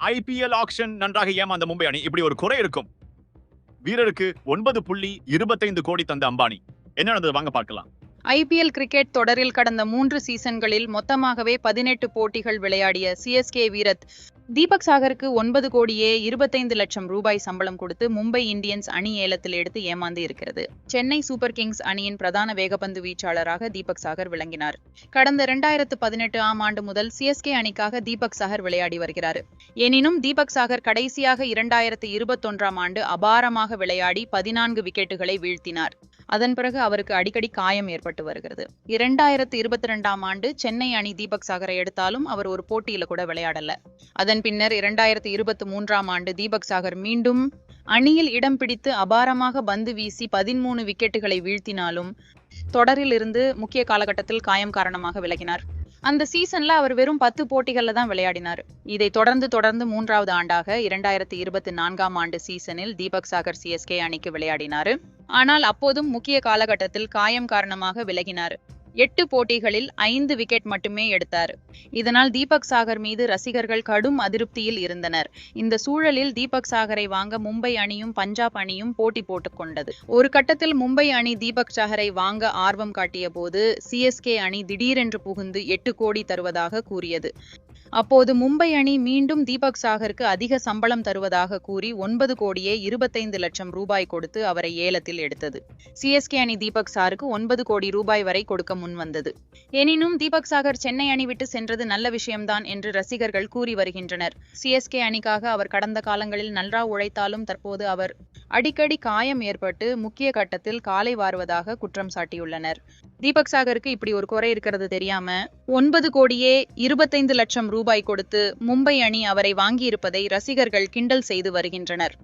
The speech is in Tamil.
ஐபிஎல் ஆக்ஷன் நன்றாக ஏமாந்த மும்பை அணி. இப்படி ஒரு குறை இருக்கும். வீரருக்கு ஒன்பது புள்ளி இருபத்தைந்து கோடி தந்த அம்பானி. என்ன நடந்தது? வாங்க பார்க்கலாம். ஐபிஎல் கிரிக்கெட் தொடரில் கடந்த மூன்று சீசன்களில் மொத்தமாகவே பதினெட்டு போட்டிகள் விளையாடிய சிஎஸ்கே வீரத் தீபக் சாகருக்கு ஒன்பது கோடியே இருபத்தைந்து லட்சம் ரூபாய் சம்பளம் கொடுத்து மும்பை இந்தியன்ஸ் அணி ஏலத்தில் எடுத்து ஏமாந்து இருக்கிறது. சென்னை சூப்பர் கிங்ஸ் அணியின் பிரதான வேகப்பந்து வீச்சாளராக தீபக் சாகர் விளங்கினார். கடந்த இரண்டாயிரத்து பதினெட்டு ஆம் ஆண்டு முதல் சிஎஸ்கே அணிக்காக தீபக் சாகர் விளையாடி வருகிறார். எனினும் தீபக் சாகர் கடைசியாக இரண்டாயிரத்து இருபத்தொன்றாம் ஆண்டு அபாரமாக விளையாடி பதினான்கு விக்கெட்டுகளை வீழ்த்தினார். அதன் பிறகு அவருக்கு அடிக்கடி காயம் ஏற்பட்டு வருகிறது. இரண்டாயிரத்து இருபத்தி ரெண்டாம் ஆண்டு சென்னை அணி தீபக் சாகரை எடுத்தாலும் அவர் ஒரு போட்டியில கூட விளையாடல. அதன் பின்னர் இரண்டாயிரத்தி இருபத்தி மூன்றாம் ஆண்டு தீபக் சாகர் மீண்டும் அணியில் இடம் பிடித்து அபாரமாக பந்து வீசி பதிமூணு விக்கெட்டுகளை வீழ்த்தினாலும் தொடரில் இருந்து முக்கிய காலகட்டத்தில் காயம் காரணமாக விலகினார். அந்த சீசன்ல அவர் வெறும் பத்து போட்டிகள்ல தான் விளையாடினார். இதை தொடர்ந்து தொடர்ந்து மூன்றாவது ஆண்டாக இரண்டாயிரத்தி இருபத்தி நான்காம் ஆண்டு சீசனில் தீபக் சாகர் சிஎஸ்கே அணிக்கு விளையாடினார். ஆனால் அப்போதும் முக்கிய காலகட்டத்தில் காயம் காரணமாக விலகினார். எட்டு போட்டிகளில் ஐந்து விக்கெட் மட்டுமே எடுத்தார். இதனால் தீபக் சாகர் மீது ரசிகர்கள் கடும் அதிருப்தியில் இருந்தனர். இந்த சூழலில் தீபக் சாகரை வாங்க மும்பை அணியும் பஞ்சாப் அணியும் போட்டி போட்டுக் கொண்டது. ஒரு கட்டத்தில் மும்பை அணி தீபக் சாகரை வாங்க ஆர்வம் காட்டிய போது சிஎஸ்கே அணி திடீரென்று புகுந்து எட்டு கோடி தருவதாக கூறியது. அப்போது மும்பை அணி மீண்டும் தீபக் சாகருக்கு அதிக சம்பளம் தருவதாக கூறி ஒன்பது கோடியே இருபத்தைந்து லட்சம் ரூபாய் கொடுத்து அவரை ஏலத்தில் எடுத்தது. சிஎஸ்கே அணி தீபக் சாருக்கு ஒன்பது கோடி ரூபாய் வரை கொடுக்க முன்வந்தது எனினும் தீபக் சாகர் சென்னை அணி விட்டு சென்றது நல்ல விஷயம்தான் என்று ரசிகர்கள் கூறி வருகின்றனர். சிஎஸ்கே அணிக்காக அவர் கடந்த காலங்களில் நன்றா உழைத்தாலும் தற்போது அவர் அடிக்கடி காயம் ஏற்பட்டு முக்கிய கட்டத்தில் காலை வாருவதாக குற்றம் சாட்டியுள்ளனர். தீபக் சாகருக்கு இப்படி ஒரு குறை இருக்கிறது தெரியாம ஒன்பது கோடியே இருபத்தைந்து லட்சம் ரூபாய் கொடுத்து மும்பை அணி அவரை வாங்கியிருப்பதை ரசிகர்கள் கிண்டல் செய்து வருகின்றனர்.